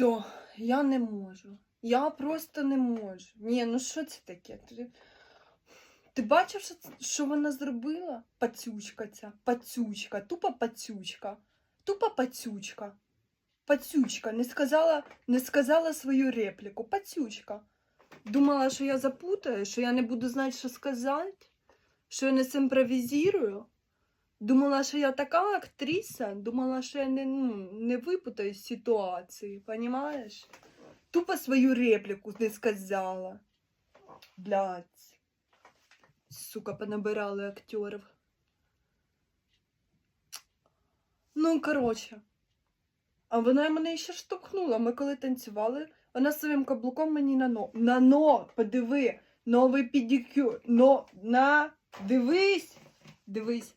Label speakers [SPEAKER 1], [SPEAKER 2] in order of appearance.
[SPEAKER 1] Все, я не можу. Я просто не можу. Ні, ну що це таке? Ти, ти бачив, що, що вона зробила? Пацючка ця, пацючка, тупа пацючка, тупа пацючка. Пацючка, не сказала, не сказала свою репліку. Пацючка. Думала, що я запутаю, що я не буду знати, що сказати, що я не симпровізірую. Думала, що я така актриса, думала, що я не, ну, не випутаю з ситуації, понімаєш? Тупо свою репліку не сказала. Блядь. Сука, понабирали актерів. Ну, коротше. А вона мене ще штовхнула. Ми коли танцювали, вона своїм каблуком мені на но. На но, подиви, новий педикюр. Но, на, дивись, дивись.